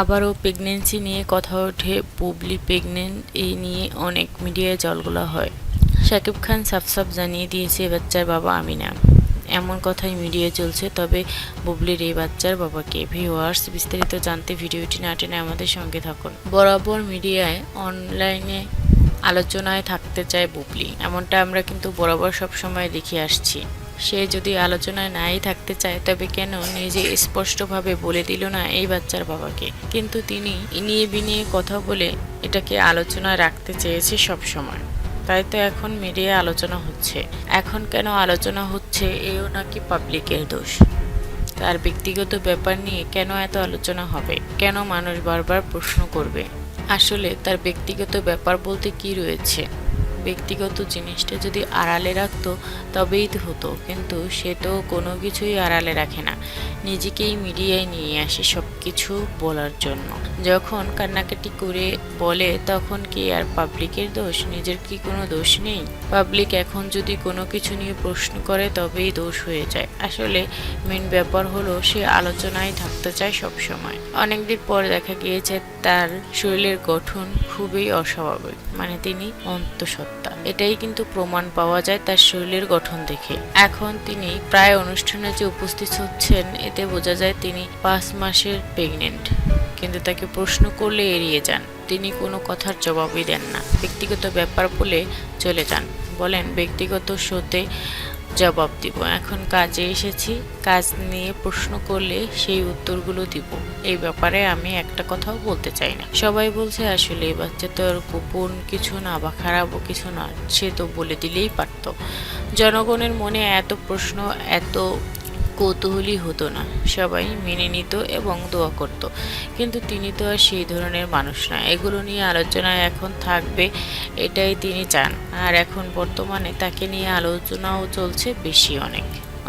আবারও প্রেগনেন্সি নিয়ে কথা ওঠে বুবলি প্রেগনেন্ট এই নিয়ে অনেক মিডিয়ায় জলগোলা হয়। শাকিব খান সাফ সাফ জানিয়ে দিয়েছে বাচ্চার বাবা আমি না। এমন কথাই মিডিয়ায় চলছে, তবে বুবলির এই বাচ্চার বাবাকে ভিউয়ার্স বিস্তারিত জানতে ভিডিওটি না টেনে আমাদের সঙ্গে থাকুন। বরাবর মিডিয়ায় অনলাইনে আলোচনায় থাকতে চায় বুবলি এমনটা আমরা কিন্তু বরাবর সব সময় দেখে আসছি। সে যদি আলোচনায় নাই থাকতে চায়, তবে কেন নিজে স্পষ্টভাবে বলে দিল না এই বাচ্চার বাবাকে? কিন্তু তিনি ইনিয়ে বিনিয়ে কথা বলে এটাকে আলোচনায় রাখতে চেয়েছে সব সময় তাই তো এখন মিডিয়ায় আলোচনা হচ্ছে। এখন কেন আলোচনা হচ্ছে এও নাকি পাবলিকের দোষ? তার ব্যক্তিগত ব্যাপার নিয়ে কেন এত আলোচনা হবে? কেন মানুষ বারবার প্রশ্ন করবে? আসলে তার ব্যক্তিগত ব্যাপার বলতে কি রয়েছে? ব্যক্তিগত জিনিসটা যদি আড়ালে রাখতো, তবেই তো হতো। কিন্তু সে তো কোনো কিছুই আড়ালে রাখে না। নিজেকেই মিডিয়ায় নিয়ে আসে সব কিছু বলার জন্য। যখন কান্নাকাটি করে বলে, তখন কি আর পাবলিকের দোষ? নিজের কি কোনো দোষ নেই? পাবলিক এখন যদি কোনো কিছু নিয়ে প্রশ্ন করে, তবেই দোষ হয়ে যায়। আসলে মেন ব্যাপার হলো, সে আলোচনায় থাকতে চায় সব সময় অনেকদিন পর দেখা গিয়েছে, তার শরীরের গঠন খুবই অস্বাভাবিক। মানে তিনি অন্তঃসত্ত্বা। এটাই কিন্তু প্রমাণ পাওয়া যায় তার শরীরের গঠন দেখে। এখন তিনি প্রায় অনুষ্ঠানে যে উপস্থিত হচ্ছেন, এতে বোঝা যায় তিনি পাঁচ মাসের প্রেগনেন্ট। কিন্তু তাকে প্রশ্ন করলে এড়িয়ে যান। তিনি কোনো কথার জবাবই দেন না। ব্যক্তিগত ব্যাপার বলে চলে যান। বলেন, ব্যক্তিগত শোতে জবাব দিব। এখন কাজে এসেছি। কাজ নিয়ে প্রশ্ন করলে সেই উত্তরগুলো দিব। এই ব্যাপারে আমি একটা কথাও বলতে চাই না। সবাই বলছে, আসলে এই বাচ্চা তো আর গোপন কিছু না বা খারাপও কিছু না। সে তো বলে দিলেই পারত। জনগণের মনে এত প্রশ্ন, এত কৌতূহলী হতো না। সবাই মেনে নিত এবং দোয়া করত। কিন্তু তিনি তো আর সেই ধরনের মানুষ না। এগুলো নিয়ে আলোচনায় এখন থাকবে, এটাই তিনি চান। আর এখন বর্তমানে তাকে নিয়ে আলোচনাও চলছে বেশি অনেক।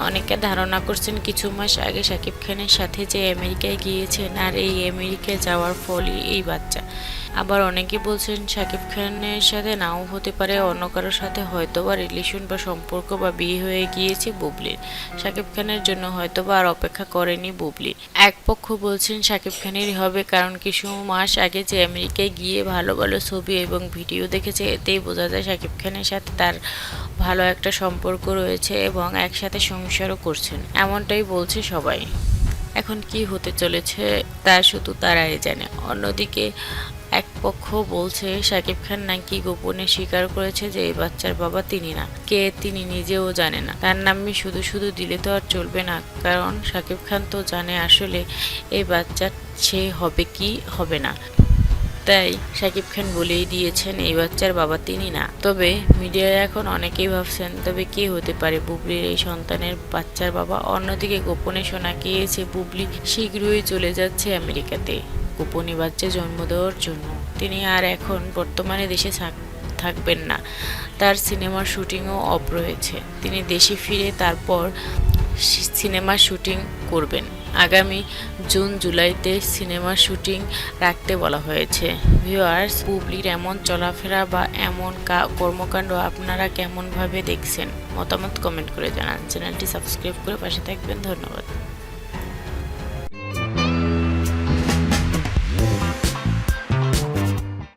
অনেকে ধারণা করছেন কিছু মাস আগে শাকিব খানের সাথে যে আমেরিকায় গিয়েছেন, আর এই আমেরিকায় যাওয়ার ফলই এই বাচ্চা। আবার অনেকে বলছেন শাকিব খানের সাথে নাও হতে পারে, অন্য কারোর সাথে হয়তো বা রিলেশন বা সম্পর্ক বা বিয়ে হয়ে গিয়েছে বুবলির। শাকিব খানের জন্য হয়তো বা আর অপেক্ষা করেনি বুবলি। এক পক্ষ বলছেন শাকিব খানেরই হবে, কারণ কিছু মাস আগে যে আমেরিকায় গিয়ে ভালো ভালো ছবি এবং ভিডিও দেখেছে, এতেই বোঝা যায় শাকিব খানের সাথে তার ভালো একটা সম্পর্ক রয়েছে এবং একসাথে সংসারও করছেন। এমনটাই বলছে সবাই। এখন কি হতে চলেছে তা শুধু তারাই জানে। অন্যদিকে এক পক্ষ বলছে শাকিব খান নাকি গোপনে স্বীকার করেছে যে এই বাচ্চার বাবা তিনি না, কে তিনি নিজেও জানে না। তার নামে শুধু শুধু দিলে তো আর চলবে না, কারণ শাকিব খান তো জানে আসলে এই বাচ্চার সে হবে কি হবে না। তাই শাকিব খান বলেই দিয়েছেন, এই বাচ্চার বাবা তিনি না। তবে মিডিয়ায় এখন অনেকেই ভাবছেন, তবে কে হতে পারে বুবলির এই সন্তানের বাচ্চার বাবা? অন্যদিকে গোপনে শোনা গিয়েছে, বুবলি শীঘ্রই চলে যাচ্ছে আমেরিকাতে। গোপনে বাচ্চা জন্ম দেওয়ার জন্য। তিনি আর এখন বর্তমানে দেশে থাক- থাকবেন না। তার সিনেমার শুটিংও অফ রয়েছে। তিনি দেশে ফিরে তারপর সিনেমার শুটিং করবেন। আগামী জুন, জুলাইতে সিনেমার শুটিং রাখতে বলা হয়েছে। ভিউয়ার্স, বুবলির এমন চলাফেরা বা এমন কর্মকাণ্ড আপনারা কেমনভাবে দেখছেন? মতামত কমেন্ট করে জানান। চ্যানেলটি সাবস্ক্রাইব করে পাশে থাকবেন। ধন্যবাদ।